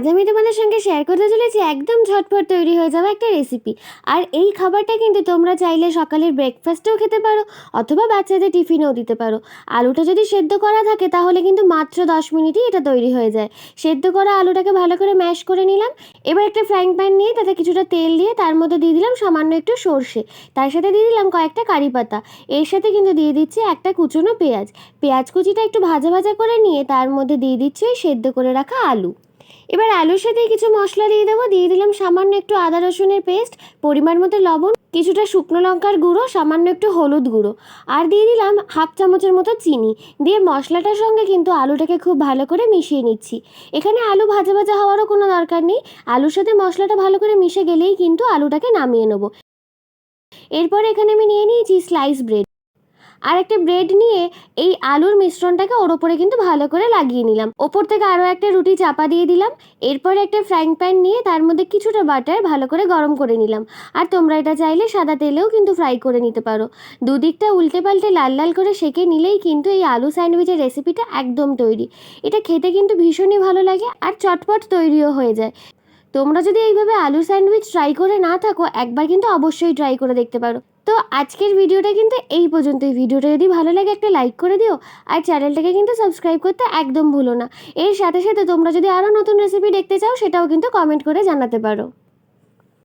আজ আমি তোমাদের সঙ্গে শেয়ার করতে চলেছি, একদম ঝটপট তৈরি হয়ে যাওয়া একটা রেসিপি আর এই খাবারটা কিন্তু তোমরা চাইলে সকালের ব্রেকফাস্টেও খেতে পারো, অথবা বাচ্চাদের টিফিনেও দিতে পারো। আলুটা যদি সেদ্ধ করা থাকে, তাহলে কিন্তু মাত্র দশ মিনিটই এটা তৈরি হয়ে যায়। সেদ্ধ করা আলুটাকে ভালো করে ম্যাশ করে নিলাম। এবার একটা ফ্রাইং প্যান নিয়ে তাতে কিছুটা তেল দিয়ে তার মধ্যে দিয়ে দিলাম সামান্য একটু সর্ষে। তার সাথে দিয়ে দিলাম কয়েকটা কারি পাতা। এর সাথে কিন্তু দিয়ে দিচ্ছি একটা কুচনো পেঁয়াজ। পেঁয়াজ কুচিটা একটু ভাজা ভাজা করে নিয়ে তার মধ্যে দিয়ে দিচ্ছি সেদ্ধ করে রাখা আলু। এবার আলুর সাথে কিছু মশলা দিয়ে দেবো। দিয়ে দিলাম সামান্য একটু আদা রসুনের পেস্ট, পরিমাণ মতো লবণ, কিছুটা শুকনো লঙ্কার গুঁড়ো, সামান্য একটু হলুদ গুঁড়ো। আর দিয়ে দিলাম হাফ চামচের মতো চিনি। দিয়ে মশলাটার সঙ্গে কিন্তু আলুটাকে খুব ভালো করে মিশিয়ে নিচ্ছি। এখানে আলু ভাজা ভাজা হওয়ারও কোনো দরকার নেই। আলুর সাথে মশলাটা ভালো করে মিশে গেলেই কিন্তু আলুটাকে নামিয়ে নেব। এরপর এখানে আমি নিয়ে নিয়েছি স্লাইস ব্রেড আর একটা ব্রেড নিয়ে এই আলুর মিশ্রণটাকে ওর ওপরে কিন্তু ভালো করে লাগিয়ে নিলাম। ওপর থেকে আরও একটা রুটি চাপা দিয়ে দিলাম। এরপর একটা ফ্রাইং প্যান নিয়ে তার মধ্যে কিছুটা বাটার ভালো করে গরম করে নিলাম। আর তোমরা এটা চাইলে সাদা তেলেও কিন্তু ফ্রাই করে নিতে পারো। দুদিকটা উল্টে পাল্টে লাল লাল করে সেঁকে নিলেই কিন্তু এই আলু স্যান্ডউইচের রেসিপিটা একদম তৈরি। এটা খেতে কিন্তু ভীষণই ভালো লাগে আর চটপট তৈরিও হয়ে যায়। তোমরা যদি এইভাবে আলু স্যান্ডউইচ ট্রাই করে না থাকো, একবার কিন্তু অবশ্যই ট্রাই করে দেখতে পারো। তো আজকের ভিডিওটা কিন্তু এই পর্যন্তই। ভিডিওটা যদি ভালো লাগে একটা লাইক করে দিও, আর চ্যানেলটাকে কিন্তু সাবস্ক্রাইব করতে একদম ভুলো না। এর সাথে সাথে তোমরা যদি আরও নতুন রেসিপি দেখতে চাও, সেটাও কিন্তু কমেন্ট করে জানাতে পারো।